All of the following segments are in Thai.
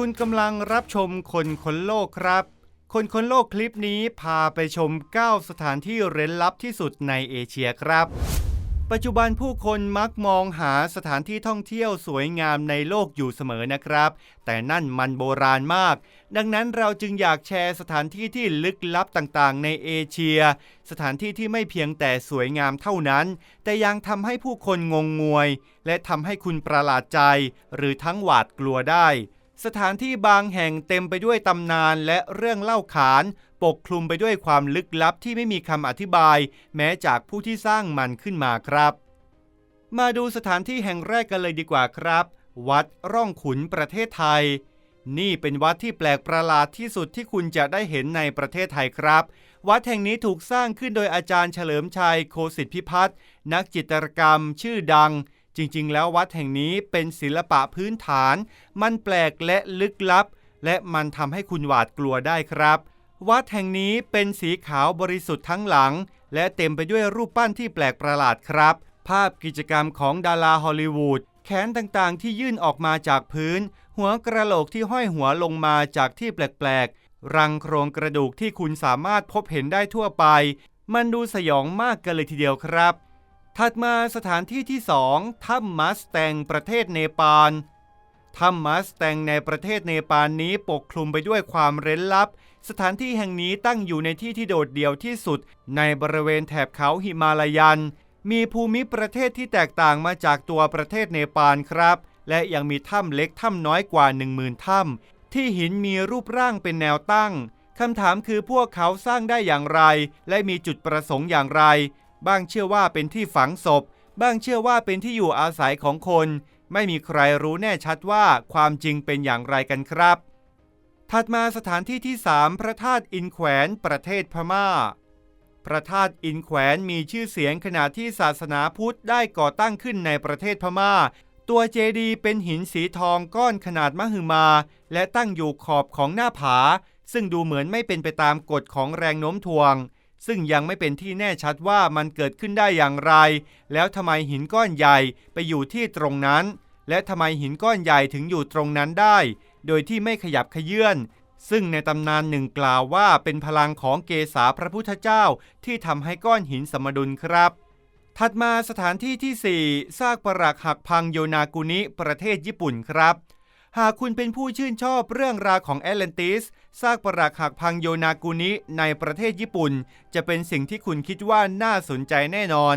คุณกำลังรับชมคนคนโลกครับ คนคนโลกคลิปนี้พาไปชม 9 สถานที่เร้นลับที่สุดในเอเชียครับ ปัจจุบันผู้คนมักมองหาสถานที่ท่องเที่ยวสวยงามในโลกอยู่เสมอนะครับ แต่นั่นมันโบราณมาก ดังนั้นเราจึงอยากแชร์สถานที่ที่ลึกลับต่างๆ ในเอเชีย สถานที่ที่ไม่เพียงแต่สวยงามเท่านั้น แต่ยังทำให้ผู้คนงงงวย และทำให้คุณประหลาดใจ หรือทั้งหวาดกลัวได้ สถานที่บางแห่งเต็มไปด้วยตำนานและเรื่องเล่าขาน ปกคลุมไปด้วยความลึกลับที่ไม่มีคำอธิบาย แม้จากผู้ที่สร้างมันขึ้นมาครับ มาดูสถานที่แห่งแรกกันเลยดีกว่าครับ วัดร่องขุนประเทศไทย นี่เป็นวัดที่แปลกประหลาดที่สุดที่คุณจะได้เห็นในประเทศไทยครับ วัดแห่งนี้ถูกสร้างขึ้นโดยอาจารย์เฉลิมชัยโคสิทธิพิพัฒน์นักจิตรกรรม ชื่อดัง จริงๆ แล้ววัดแห่งนี้เป็นศิลปะพื้นฐาน มันแปลกและลึกลับ และมันทำให้คุณหวาดกลัวได้ครับ วัดแห่งนี้เป็นสีขาวบริสุทธิ์ทั้งหลัง และเต็มไปด้วยรูปปั้นที่แปลกประหลาดครับ ภาพกิจกรรมของดาราฮอลลีวูดแขนต่างๆ ที่ยื่นออกมาจากพื้น หัวกระโหลกที่ห้อยหัวลงมาจากที่แปลกๆ รังโครงกระดูกที่คุณสามารถพบเห็นได้ทั่วไป มันดูสยองมากกันเลยทีเดียวครับ ถัดมาสถานที่ที่2ถ้ำมัสแตงประเทศเนปาลถ้ำมัสแตงในประเทศเนปาลนี้ปกคลุมไปด้วยความเร้นลับ สถานที่แห่งนี้ตั้งอยู่ในที่ที่โดดเดี่ยวที่สุด ในบริเวณแถบเขาหิมาลายัน มีภูมิประเทศที่แตกต่างมาจากตัวประเทศเนปาลครับ และยังมีถ้ำเล็กถ้ำน้อยกว่า 10,000ถ้ำที่หินมีรูปร่างเป็นแนวตั้งคำถามคือพวกเขาสร้างได้อย่างไร และมีจุดประสงค์อย่างไร บ้างเชื่อว่าเป็นที่ฝังศพ บ้างเชื่อว่าเป็นที่อยู่อาศัยของคน ไม่มีใครรู้แน่ชัดว่าความจริงเป็นอย่างไรกันครับ ถัดมาสถานที่ที่ 3 พระธาตุอินแขวนประเทศพม่า พระธาตุอินแขวนมีชื่อเสียงขณะที่ศาสนาพุทธได้ก่อตั้งขึ้นในประเทศพม่า ตัวเจดีเป็นหินสีทองก้อนขนาดมหึมา และตั้งอยู่ขอบของหน้าผา ซึ่งดูเหมือนไม่เป็นไปตามกฎของแรงโน้มถ่วง ซึ่งยังไม่เป็นที่แน่ชัดว่ามันเกิดขึ้นได้อย่างไร แล้วทำไมหินก้อนใหญ่ไปอยู่ที่ตรงนั้น และทำไมหินก้อนใหญ่ถึงอยู่ตรงนั้นได้ โดยที่ไม่ขยับขยื่นซึ่งในตำนานหนึ่งกล่าวว่าเป็นพลังของเกษาพระพุทธเจ้าที่ทำให้ก้อนหินสมดุลครับ ถัดมาสถานที่ที่ 4 ซากปรักหักพังโยนากุนิประเทศญี่ปุ่นครับ หากคุณเป็นผู้ชื่นชอบเรื่องราวของแอตแลนติสซากปรักหักพังโยนากุนิในประเทศญี่ปุ่น จะเป็นสิ่งที่คุณคิดว่าน่าสนใจแน่นอน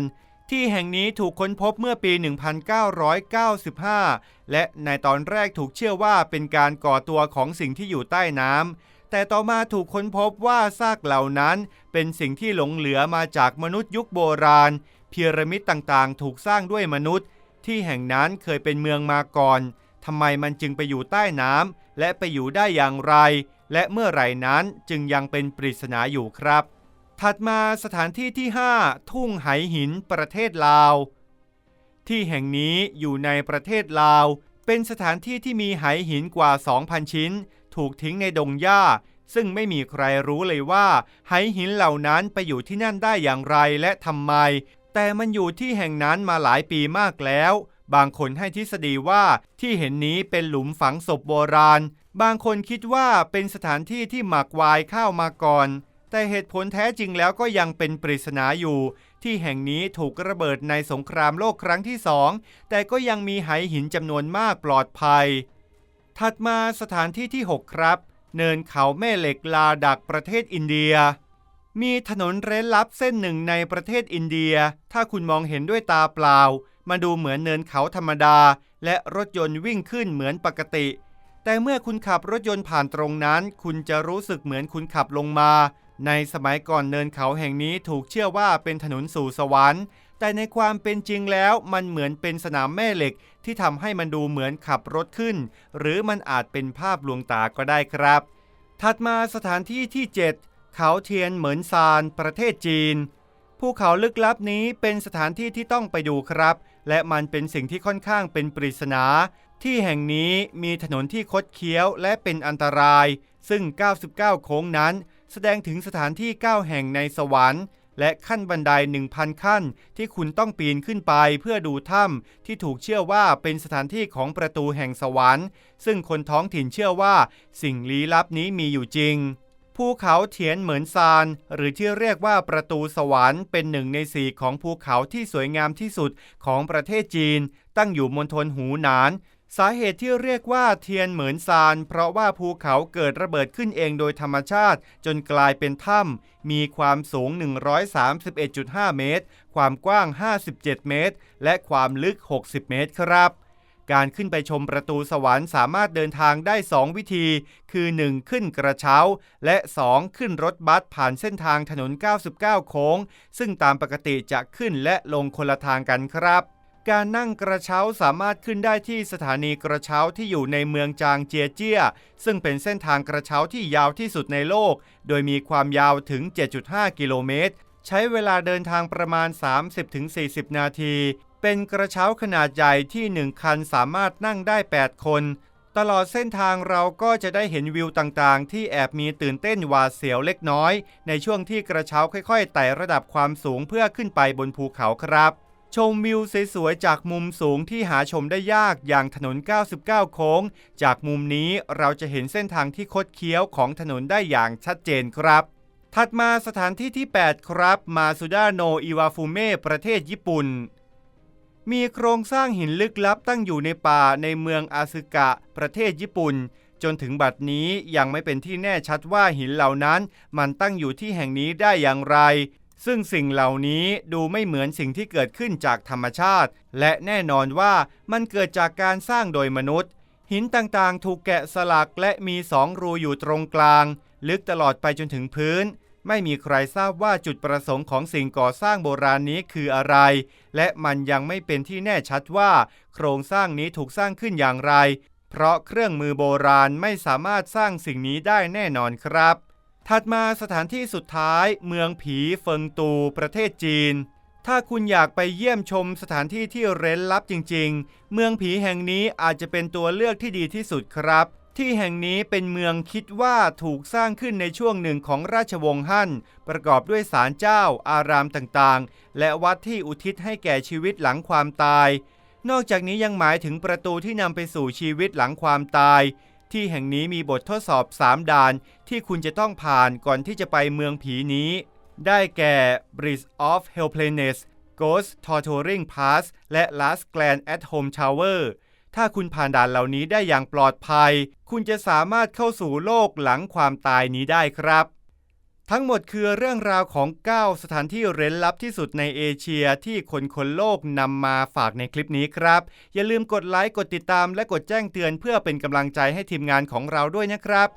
ที่แห่งนี้ถูกค้นพบเมื่อปี 1995 และในตอนแรกถูกเชื่อว่าเป็นการก่อตัวของสิ่งที่อยู่ใต้น้ำ แต่ต่อมาถูกค้นพบว่าซากเหล่านั้นเป็นสิ่งที่หลงเหลือมาจากมนุษย์ยุคโบราณพีระมิดต่างๆ ถูกสร้างด้วยมนุษย์ ที่แห่งนั้นเคยเป็นเมืองมาก่อน ทำไมมันจึงไปอยู่ใต้น้ำและไปอยู่ได้อย่างไร และเมื่อไหร่นั้นจึงยังเป็นปริศนาอยู่ครับ ถัดมาสถานที่ที่ 5 ทุ่งไหหินประเทศลาว ที่แห่งนี้อยู่ในประเทศลาว เป็นสถานที่ที่มีไหหินกว่า 2,000 ชิ้น ถูกทิ้งในดงหญ้า ซึ่งไม่มีใครรู้เลยว่าไหหินเหล่านั้นไปอยู่ที่นั่นได้อย่างไรและทำไม แต่มันอยู่ที่แห่งนั้นมาหลายปีมากแล้ว บางคนให้ทฤษฎีว่าที่เห็นนี้เป็นหลุมฝังศพโบราณ บางคนคิดว่าเป็นสถานที่ที่หมักวายข้าวมาก่อน แต่เหตุผลแท้จริงแล้วก็ยังเป็นปริศนาอยู่ ที่แห่งนี้ถูกระเบิดในสงครามโลกครั้งที่สอง แต่ก็ยังมีไหหินจำนวนมากปลอดภัย ถัดมาสถานที่ที่ 6 ครับ เนินเขาแม่เหล็กลาดักประเทศอินเดีย มีถนนเร้นลับเส้นหนึ่งในประเทศอินเดีย ถ้าคุณมองเห็นด้วยตาเปล่า มาดูเหมือนเนินเขาธรรมดา และรถยนต์วิ่งขึ้นเหมือนปกติ แต่เมื่อคุณขับรถยนต์ผ่านตรงนั้น คุณจะรู้สึกเหมือนคุณขับลงมา ในสมัยก่อนเนินเขาแห่งนี้ถูกเชื่อว่าเป็นถนนสู่สวรรค์ แต่ในความเป็นจริงแล้วมันเหมือนเป็นสนามแม่เหล็ก ที่ทำให้มันดูเหมือนขับรถขึ้น หรือมันอาจเป็นภาพลวงตาก็ได้ครับ ถัดมาสถานที่ที่ 7 เขาเทียนเหมินซานประเทศจีน ภูเขาลึกลับนี้เป็นสถานที่ที่ต้องไปดูครับ และมันเป็นสิ่งที่ค่อนข้างเป็นปริศนา ที่แห่งนี้มีถนนที่คดเคี้ยวและเป็นอันตราย ซึ่ง 99 โค้งนั้น แสดงถึงสถานที่ 9 แห่งในสวรรค์ และขั้นบันได 1,000 ขั้น ที่คุณต้องปีนขึ้นไปเพื่อดูถ้ำที่ถูกเชื่อว่าเป็นสถานที่ของประตูแห่งสวรรค์ ซึ่งคนท้องถิ่นเชื่อว่า สิ่งลี้ลับนี้มีอยู่จริง ภูเขาเทียนเหมือนซาน หรือที่เรียกว่าประตูสวรรค์เป็นหนึ่งในสี่ของภูเขาที่สวยงามที่สุดของประเทศจีน ตั้งอยู่มณฑลหูหนาน สาเหตุที่เรียกว่าเทียนเหมือนซาน เพราะว่าภูเขาเกิดระเบิดขึ้นเองโดยธรรมชาติ จนกลายเป็นถ้ำมีความสูง 131.5 เมตร ความกว้าง 57 เมตร และความลึก 60 เมตรครับ การขึ้นไปชมประตูสวรรค์สามารถเดินทางได้ 2 วิธี คือ 1. ขึ้นกระเช้า และ 2. ขึ้นรถบัสผ่านเส้นทางถนน 99 โค้ง ซึ่งตามปกติจะขึ้นและลงคนละทางกันครับการนั่งกระเช้าสามารถขึ้นได้ที่สถานีกระเช้าที่อยู่ในเมืองจางเจียเจีย ซึ่งเป็นเส้นทางกระเช้าที่ยาวที่สุดในโลก โดยมีความยาวถึง 7.5 กิโลเมตร ใช้เวลาเดินทางประมาณ 30-40 นาที เป็นกระเช้าขนาดใหญ่ที่ 1 คันสามารถนั่งได้ 8 คน ตลอดเส้นทางเราก็จะได้เห็นวิวต่างๆ ที่แอบมีตื่นเต้นหวาดเสียวเล็กน้อย ในช่วงที่กระเช้าค่อยๆไต่ระดับความสูงเพื่อขึ้นไปบนภูเขาครับ ชมวิวสวยๆจากมุมสูงที่หาชมได้ยากอย่างถนน 99 โค้ง จากมุมนี้เราจะเห็นเส้นทางที่คดเคี้ยวของถนนได้อย่างชัดเจนครับถัดมาสถานที่ที่ 8 ครับ มาซูดาโนอิวาฟูเมประเทศญี่ปุ่น มีโครงสร้างหินลึกลับตั้งอยู่ในป่าในเมืองอาซึกะ ประเทศญี่ปุ่น จนถึงบัดนี้ยังไม่เป็นที่แน่ชัดว่าหินเหล่านั้น มันตั้งอยู่ที่แห่งนี้ได้อย่างไร ซึ่งสิ่งเหล่านี้ดูไม่เหมือนสิ่งที่เกิดขึ้นจากธรรมชาติ และแน่นอนว่ามันเกิดจากการสร้างโดยมนุษย์ หินต่างๆ ถูกแกะสลักและมีสองรูอยู่ตรงกลาง ลึกตลอดไปจนถึงพื้น ไม่มีใครทราบว่าจุดประสงค์ของสิ่งก่อสร้างโบราณนี้คืออะไร และมันยังไม่เป็นที่แน่ชัดว่า โครงสร้างนี้ถูกสร้างขึ้นอย่างไร เพราะเครื่องมือโบราณไม่สามารถสร้างสิ่งนี้ได้แน่นอนครับ ถัดมาสถานที่สุดท้าย เมืองผีเฟิงตู ประเทศจีนถ้าคุณอยากไปเยี่ยมชมสถานที่ที่เร้นลับจริง ๆ เมืองผีแห่งนี้อาจจะเป็นตัวเลือกที่ดีที่สุดครับ ที่แห่งนี้เป็นเมืองคิดว่าถูกสร้างขึ้นในช่วงหนึ่งของราชวงศ์ฮั่น ประกอบด้วยศาลเจ้า อารามต่างๆ และวัดที่อุทิศให้แก่ชีวิตหลังความตาย นอกจากนี้ยังหมายถึงประตูที่นำไปสู่ชีวิตหลังความตาย ที่แห่งนี้มีบททดสอบ 3 ด่าน ที่คุณจะต้องผ่านก่อนที่จะไปเมืองผีนี้ ได้แก่ Bridge of Helplessness Ghost Torturing Pass และ Last Grand at Home Tower ถ้าคุณผ่านด่านเหล่านี้ได้อย่างปลอดภัย คุณจะสามารถเข้าสู่โลกหลังความตายนี้ได้ครับ ทั้งหมดคือเรื่องราวของ 9 สถานที่เร้นลับที่สุดในเอเชียที่คนคนโลกนำมาฝากในคลิปนี้ครับ อย่าลืมกดไลค์ กดติดตาม และกดแจ้งเตือนเพื่อเป็นกำลังใจให้ทีมงานของเราด้วยนะครับ